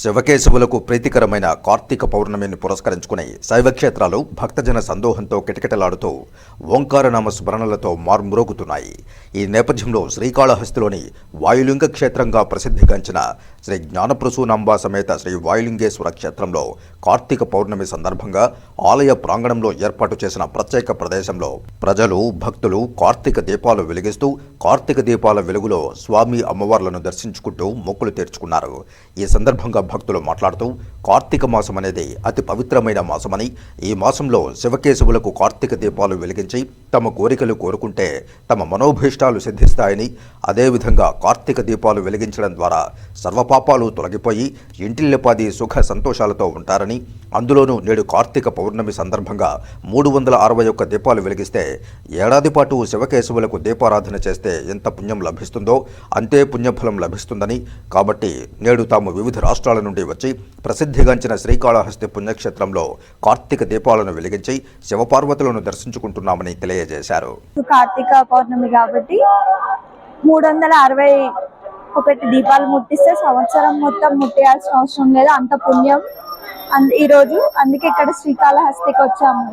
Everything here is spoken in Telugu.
శివకేశవులకు ప్రీతికరమైన కార్తీక పౌర్ణమిని పురస్కరించుకుని శైవక్షేత్రాలు భక్తజన సందోహంతో కిటకిటలాడుతూ ఓంకారనామ స్మరణలతో మార్మురోగుతున్నాయి. ఈ నేపథ్యంలో శ్రీకాళహస్తిలోని వాయులింగ క్షేత్రంగా ప్రసిద్ధిగాంచిన శ్రీ జ్ఞానప్రసూనాంబ సమేత శ్రీ వాయులింగేశ్వర క్షేత్రంలో కార్తీక పౌర్ణమి సందర్భంగా ఆలయ ప్రాంగణంలో ఏర్పాటు చేసిన ప్రత్యేక ప్రదేశంలో ప్రజలు భక్తులు కార్తీక దీపాలు వెలిగిస్తూ కార్తీక దీపాల వెలుగులో స్వామి అమ్మవార్లను దర్శించుకుంటూ మొక్కులు తీర్చుకున్నారు. ఈ సందర్భంగా భక్తులు మాట్లాడుతూ కార్తీక మాసం అనేది అతి పవిత్రమైన మాసమని ఈ మాసంలో శివకేశవులకు కార్తీక దీపాలు వెలిగించి తమ కోరికలు కోరుకుంటే తమ మనోభీష్టాలు సిద్ధిస్తాయని అదేవిధంగా కార్తీక దీపాలు వెలిగించడం ద్వారా సర్వపాపాలు తొలగిపోయి ఇంటిల్లిపాది సుఖ సంతోషాలతో ఉంటారని అందులోనూ నేడు కార్తీక పౌర్ణమి సందర్భంగా మూడు వందల అరవై ఒక్క దీపాలు వెలిగిస్తే ఏడాది పాటు శివకేశవులకు దీపారాధన చేస్తే ఎంత పుణ్యం లభిస్తుందో అంతే పుణ్యఫలం లభిస్తుందని. కాబట్టి నేడు తాము వివిధ రాష్ట్రాల నుండి వచ్చి ప్రసిద్ధిగాంచిన శ్రీకాళహస్తి పుణ్యక్షేత్రంలో కార్తీక దీపాలను వెలిగించి శివపార్వతులను దర్శించుకుంటున్నామని తెలియజేశారు. కార్తీక పౌర్ణమి కాబట్టి మూడు వందల అరవై ఒకటి దీపాలు ముట్టిస్తే సంవత్సరం మొత్తం ముట్టేయాల్సిన అవసరం లేదు. అంత పుణ్యం. అంద- ఈ రోజు అందుకే ఇక్కడ శ్రీకాళహస్తికి వచ్చాము.